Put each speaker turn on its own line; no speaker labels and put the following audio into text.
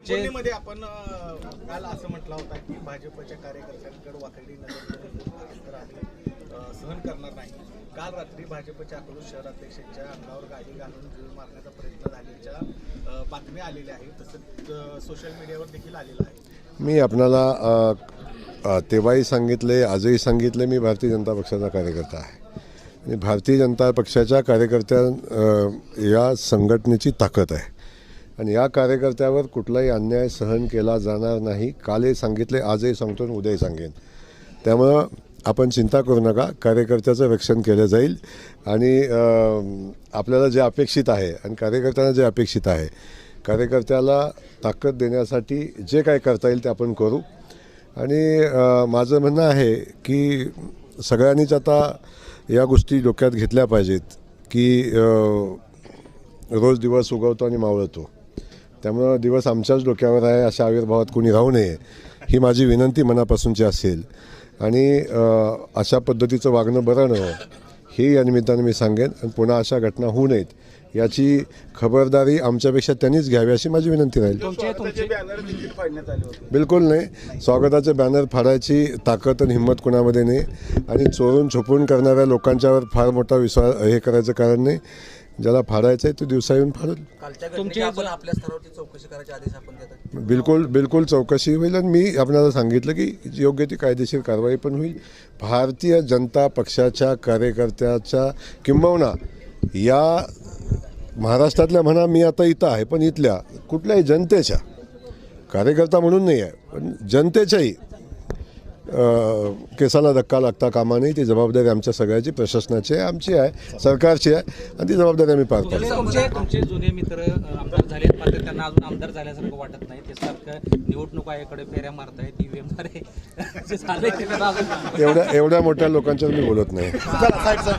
आपण काल असं म्हटलं होता की भाजपच्या कार्यकर्त्यांकडे वाकडी नजर आम्ही सहन करणार नाही. काल रात्री भाजपच्या अकलूज शहराध्यक्षांच्या अंगावर गाडी घालून जीव मारण्याचा प्रयत्न झाल्याच्या बातम्या आलेल्या आहेत. तसंच सोशल मीडियावर देखील आलेलं आहे.
मी आपणाला तेव्हाही सांगितले आजही सांगितले मी भारतीय जनता पक्षाचा कार्यकर्ता आहे. आणि भारतीय जनता पक्षाच्या कार्यकर्त्या या संघटनेची ताकद आहे. आणि या कार्यकर्त्यावर कुठलाही अन्याय सहन केला जाणार नाही. कालही सांगितले आजही सांगतो आणि उद्याही सांगेन. त्यामुळं आपण चिंता करू नका. कार्यकर्त्याचं रक्षण केलं जाईल. आणि आपल्याला जे अपेक्षित आहे आणि कार्यकर्त्यांना जे अपेक्षित आहे कार्यकर्त्याला ताकद देण्यासाठी जे काय करता येईल ते आपण करू. आणि माझं म्हणणं आहे की सगळ्यांनीच आता या गोष्टी डोक्यात घेतल्या पाहिजेत की रोज दिवस उगवतो आणि मावळतो. त्यामुळं दिवस आमच्याच डोक्यावर आहे अशा आविर्भावात कोणी राहू नये ही माझी विनंती मनापासूनची असेल. आणि अशा पद्धतीचं वागणं बरं नव्हे हे या निमित्तानं मी सांगेन. आणि पुन्हा अशा घटना होऊ नयेत. याची खबरदारी आमच्यापेक्षा त्यांनीच घ्यावी अशी माझी विनंती राहील.
तुमचे बॅनर देखील फाडण्यात आले होते.
बिलकुल नाही. स्वागताचे बॅनर फाडायची ताकद आणि हिंमत कोणामध्ये नाही. आणि चोरून छुपून करणाऱ्या लोकांच्यावर फार मोठा विश्वास हे करायचं कारण नाही. ज्याला फाडायचं आहे तो दिवसा येऊन फाडेल.
कालच्या घटनेची आपण आपल्या स्तरावरती चौकशी करायचे आदेश आपण देतात
बिलकुल बिलकुल चौकशी होईल आणि मी आपल्याला सांगितलं की योग्य ती कायदेशीर कारवाई पण होईल. भारतीय जनता पक्षाच्या कार्यकर्त्याच्या किंबहुना या महाराष्ट्रातल्या म्हणा मी आता इथं आहे पण इथल्या कुठल्याही जनतेच्या कार्यकर्ता म्हणून नाही आहे पण जनतेच्याही अ, केसाला धक्का लागता कामा नाही ती जबाबदारी आमच्या सगळ्याची प्रशासनाची आहे आमची आहे सरकारची आहे आणि ती जबाबदारी आम्ही पार पाडतो.
तुमचे तुमचे जुने मित्र आमदार झालेत मात्र त्यांना अजून आमदार झाल्यासारखं वाटत नाही. ते सारखं निवडणूक आयोगाकडे फेऱ्या मारतायत ईव्हीएमद्वारे जे झालंय ते. त्यांना अजून
एवढ्या एवढ्या मोठ्या लोकांच्यावर मी बोलत नाही.